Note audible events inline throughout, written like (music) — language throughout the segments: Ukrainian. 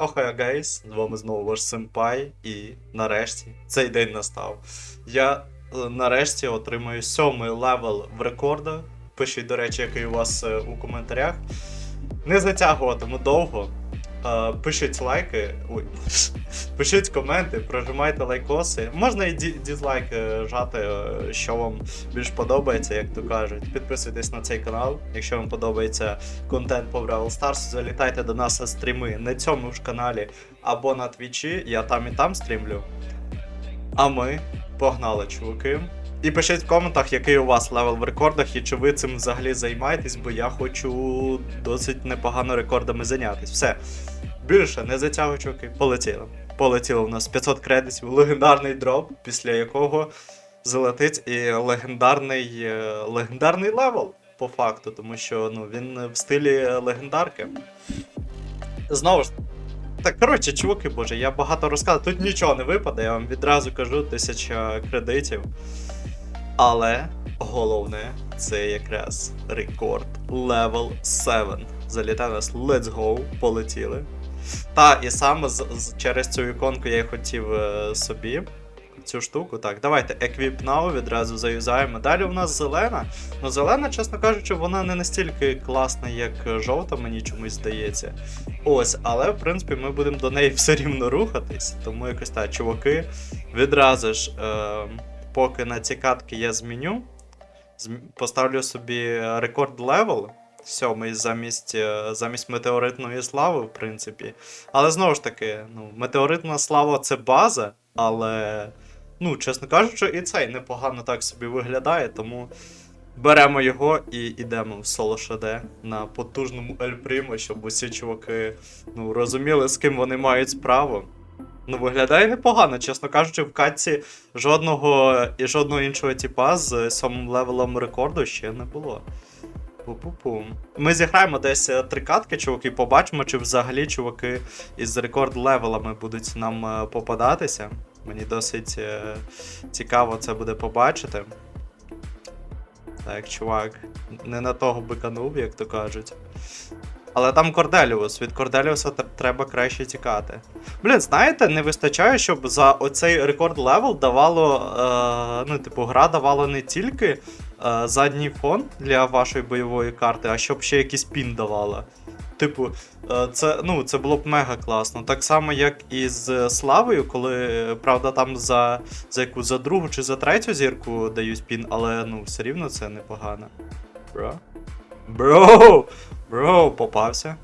Охая гейс, з вами знову ваш Сенпай, і нарешті цей день настав. Я е, нарешті отримаю сьомий левел в рекорда. Пишіть, до речі, який у вас е, у коментарях. Не затягуватиму довго. Пишіть лайки. Ой. (laughs) Пишіть коменти, прожимайте лайкоси. Можна і ді- дізлайк жати, е, що вам більш подобається, як то кажуть. Підписуйтесь на цей канал, якщо вам подобається контент по Brawl Stars, залітайте до нас на стріми на цьому ж каналі або на твічі, я там і там стрімлю. А ми погнали, чуваки. І пишіть в коментах, який у вас левел в рекордах і чи ви цим взагалі займаєтесь, бо я хочу досить непогано рекордами зайнятися. Все. Більше не затягуй, чуваки. Полетіло. Полетіло у нас 500 кредитів, легендарний дроп, після якого залетить і легендарний, е, легендарний левел, по факту, тому що ну, він в стилі легендарки. Знову ж. Так, коротше, чуваки, боже, я багато розказую. Тут нічого не випаде, я вам відразу кажу, тисяча кредитів. Але головне, це якраз рекорд Level 7. Залітає нас Let's Go, полетіли. Та, і саме через цю іконку я хотів е, собі цю штуку. Так, давайте Equip Now відразу заюзаємо. Далі у нас зелена. Ну, зелена, чесно кажучи, вона не настільки класна, як жовта, мені чомусь здається. Ось, але в принципі ми будемо до неї (laughs) все рівно рухатись. Тому якось так, чуваки, відразу ж, е, поки на ці катки я зміню, поставлю собі рекорд левел. Сьомий замість, е, замість метеоритної слави, в принципі. Але знову ж таки, ну, метеоритна слава це база, але, ну, чесно кажучи, і цей непогано так собі виглядає, тому беремо його і йдемо в соло ШД на потужному Ель Примо, щоб усі чуваки ну, розуміли, з ким вони мають справу. Ну, виглядає непогано, чесно кажучи, в катці жодного і жодного іншого типа з сьомим левелом рекорду ще не було. Пу-пу-пу. Ми зіграємо десь е, три катки, чуваки, побачимо, чи взагалі чуваки із рекорд левелами будуть нам е, попадатися. Мені досить е, цікаво це буде побачити. Так, чувак, не на того биканув, як то кажуть. Але там Корделіус. Від Корделіуса треба краще тікати. Блін, знаєте, не вистачає, щоб за оцей рекорд левел давало. Е, ну, типу, гра давала не тільки е, задній фон для вашої бойової карти, а щоб ще якийсь пін давала. Типу, е, це, ну, це було б мега класно. Так само, як і з Славою, коли, правда, там за, за яку за другу чи за третю зірку дають пін, але ну, все рівно це непогано. Бро. Бро! Бро, попався.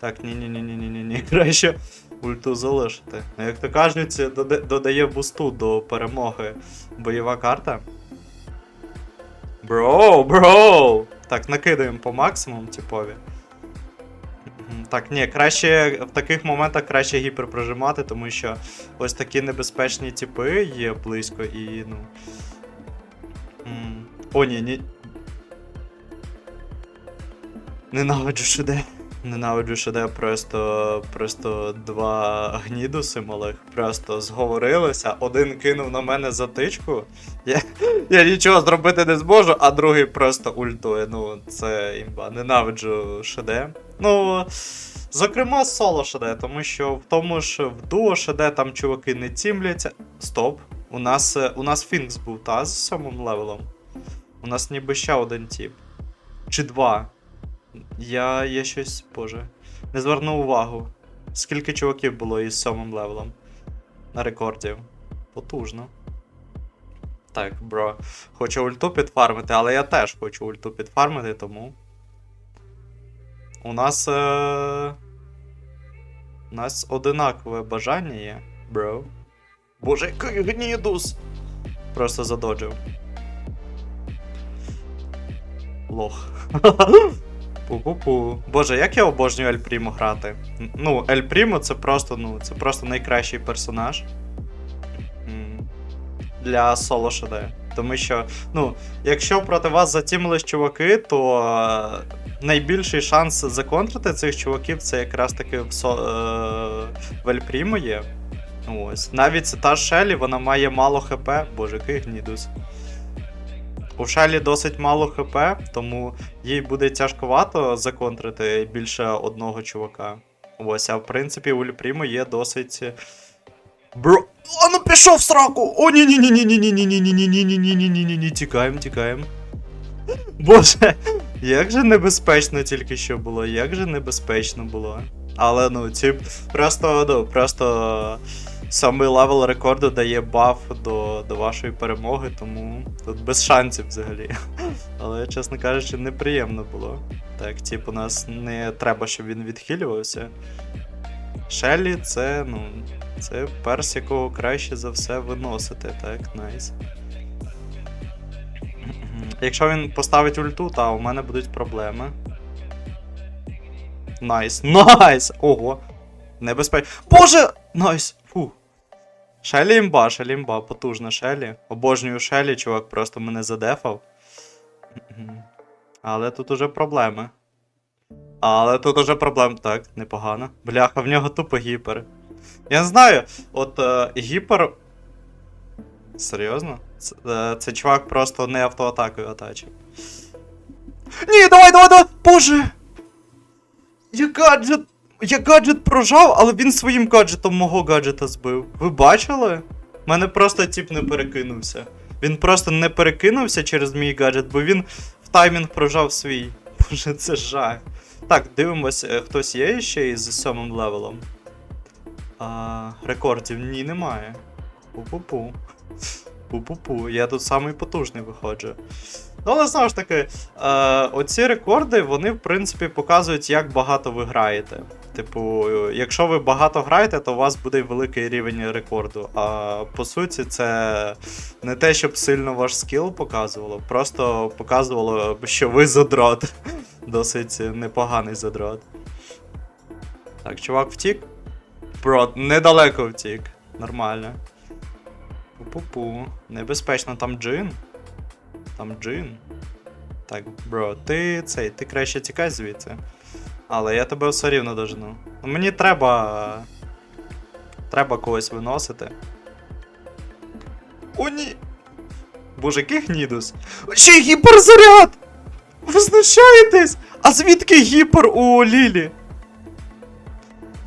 Так, ні-ні-ні-ні-ні-ні. (laughs) Краще ульту залишити. Ну, як то кажуть, це додає бусту до перемоги бойова карта. Бро, бро! Так, накидаємо по максимуму, типові. Так, ні, краще в таких моментах краще гіперпрожимати, тому що ось такі небезпечні типи є близько і, ну. О, ні, ні. Ненавиджу ШД. Ненавиджу ШД просто, просто два гнідуси малих. Просто зговорилися, один кинув на мене затичку. Я, я нічого зробити не зможу, а другий просто ультує. Ну, це імба. Ненавиджу ШД. Ну, зокрема, соло ШД, тому що в тому ж в дуо ШД там чуваки не тімляться. Стоп. У нас, у нас Фінкс був, та, з сьомим левелом. У нас ніби ще один тип. Чи два. Я, я щось, боже, не звернув увагу. Скільки чуваків було із сьомим левелом на рекорді. Потужно. Так, бро. Хочу ульту підфармити, але я теж хочу ульту підфармити, тому. У нас. Е... У нас одинакове бажання є, бро. Боже, який гнідус! Просто задоджив. Лох. (laughs) Пу-пу-пу. Боже, як я обожнюю Ель Прімо грати. Ну, Ель Прімо це просто, ну, це просто найкращий персонаж. Для соло ШД. Тому що, ну, якщо проти вас затімились чуваки, то е, найбільший шанс законтрити цих чуваків це якраз таки в, со, е, в Ель Прімо є. Ось. Навіть та Шелі, вона має мало хп. Боже, який гнідус. У Шелі досить мало хп, тому їй буде тяжковато законтрити більше одного чувака. Ось, а в принципі, у Ліпрімо є досить. Бро. А ну пішов в сраку! О, ні ні ні ні ні ні ні ні ні ні ні ні ні ні ні ні тікаємо, тікаємо. Боже, як же небезпечно тільки що було, як же небезпечно було. Але ну, ці просто, ну, просто самий левел рекорду дає баф до, до вашої перемоги, тому тут без шансів взагалі. (laughs) Але, чесно кажучи, неприємно було. Так, типу, нас не треба, щоб він відхилювався. Шеллі це, ну, це перс, якого краще за все виносити, так, найс. (clears throat) Якщо він поставить ульту, та у мене будуть проблеми. Найс. (laughs) Найс! Ого! Небезпечно. Боже! Найс! Фу. Шелі імба, Шелі імба, потужна Шелі. Обожнюю Шелі, чувак просто мене задефав. Але тут уже проблеми. Але тут уже проблем. Так, непогано. Бляха, в нього тупо гіпер. Я не знаю, от е, гіпер. Серйозно? Це, е, це чувак просто не автоатакою атачив. Ні, давай, давай, давай! Боже! Я гаджет. Я гаджет прожав, але він своїм гаджетом мого гаджета збив. Ви бачили? У мене просто тип не перекинувся. Він просто не перекинувся через мій гаджет, бо він в таймінг прожав свій. (laughs) Боже, це жах. Так, дивимось, е, хтось є ще із сьомим левелом. А, рекордів ні, немає. Пу-пу-пу. (laughs) Пу-пу-пу. Я тут самий потужний виходжу. Ну, але знову ж таки, е, оці рекорди, вони, в принципі, показують, як багато ви граєте. Типу, якщо ви багато граєте, то у вас буде великий рівень рекорду. А по суті, це не те, щоб сильно ваш скіл показувало, просто показувало, що ви задрот. (laughs) Досить непоганий задрот. Так, чувак втік. Бро, недалеко втік. Нормально. Пу-пу-пу. Небезпечно, там джин. Там джин. Так, бро, ти цей, ти краще тікай звідси. Але я тебе все рівно дожену. Ну, Мені треба. Треба когось виносити. О, ні. Боже, який гнідус. Ще й гіперзаряд! Ви знущаєтесь? А звідки гіпер у Лілі?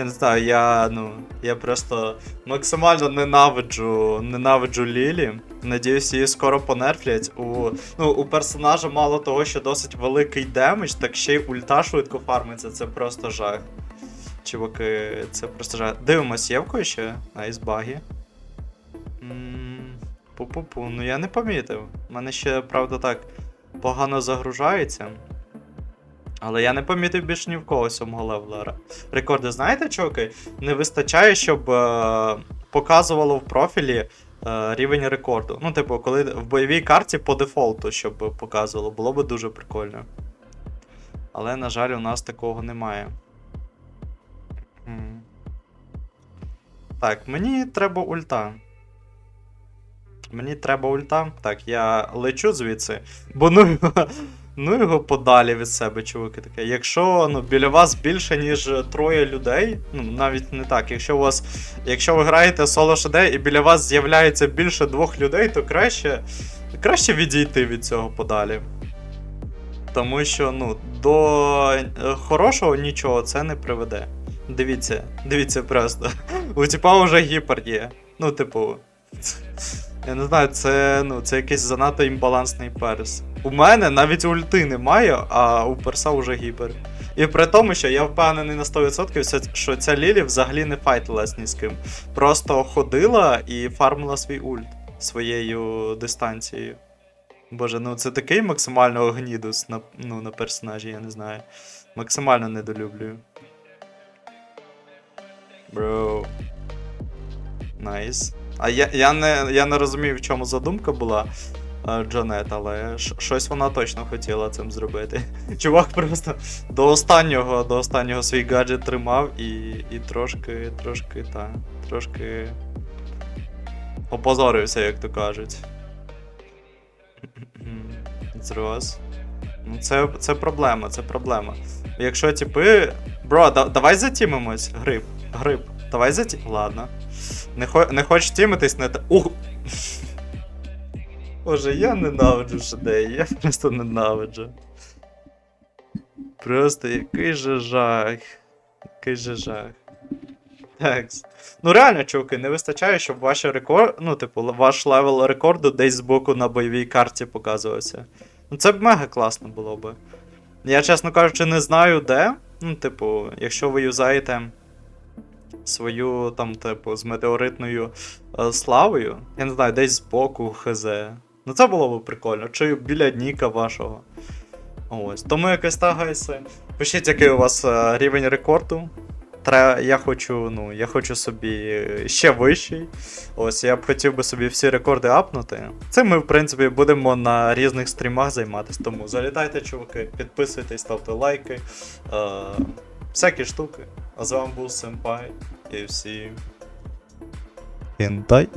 Я не знаю, я ну. Я просто максимально ненавиджу, ненавиджу Лілі. Надіюсь, її скоро понерфлять. У, ну, у персонажа мало того, що досить великий демедж, так ще й ульта швидко фармиться. Це просто жах. Чуваки, це просто жах. Дивимось, є в кого ще? Айсбаги. Пу-пу-пу, ну я не помітив. У мене ще, правда, так погано загружається. Але я не помітив більш ні в кого сьомого левела. Рекорди, знаєте, чуваки? Не вистачає, щоб е, показувало в профілі е, рівень рекорду. Ну, типу, коли в бойовій карті по дефолту, щоб показувало, було б дуже прикольно. Але, на жаль, у нас такого немає. Так, мені треба ульта. Мені треба ульта. Так, я лечу звідси. Бо ну (laughs) ну його подалі від себе, чуваки. Таке. Якщо ну, біля вас більше, ніж троє людей, ну навіть не так. Якщо у вас. Якщо ви граєте соло ШД і біля вас з'являється більше двох людей, то краще. Краще відійти від цього подалі. Тому що, ну, до е, хорошого нічого це не приведе. Дивіться, дивіться просто. У типа вже гіпер є. Ну, типу. (laughs) Я не знаю, це ну, це якийсь занадто імбалансний перс. У мене навіть ульти немає, а у перса вже гіпер. І при тому, що я впевнений на 100%, що ця Лілі взагалі не файтилась ні з ким. Просто ходила і фармила свій ульт своєю дистанцією. Боже, ну це такий максимально гнідус на, ну, на персонажі, я не знаю. Максимально недолюблюю. Бро. Найс. А я, я, не, я не розумів, в чому задумка була Джанет, але щось вона точно хотіла цим зробити. (laughs) Чувак просто до останнього, до останнього свій гаджет тримав і, і трошки, трошки, та, трошки опозорився, як то кажуть. (clears throat) Зрос. Ну, це, це проблема, це проблема. Якщо типи. Бро, да, давай затімимось, гриб, гриб. Давай заті... Ладно. Не, хо... не хочеш тімитись, не та. Ух! (laughs) Боже, я ненавиджу шедей, я просто ненавиджу. Просто який же жах. Який же жах. Так. Ну реально, чуваки, не вистачає, щоб ваш рекорд, ну, типу, ваш левел рекорду десь збоку на бойовій карті показувався. Ну це б мега класно було би. Я, чесно кажучи, не знаю де. Ну, типу, якщо ви юзаєте свою там, типу, з метеоритною е, славою, я не знаю, десь збоку хз. Ну це було б прикольно. Чи біля Ніка вашого. Ось. Тому якось гайси. Пишіть, який у вас е, рівень рекорду. Я хочу, ну, я хочу собі ще вищий. Ось, я б хотів би собі всі рекорди апнути. Цим ми, в принципі, будемо на різних стрімах займатися. Тому залітайте, чуваки, підписуйтесь, ставте лайки. Е, всякі штуки. А з вами був Сенпай і всім. Кентай.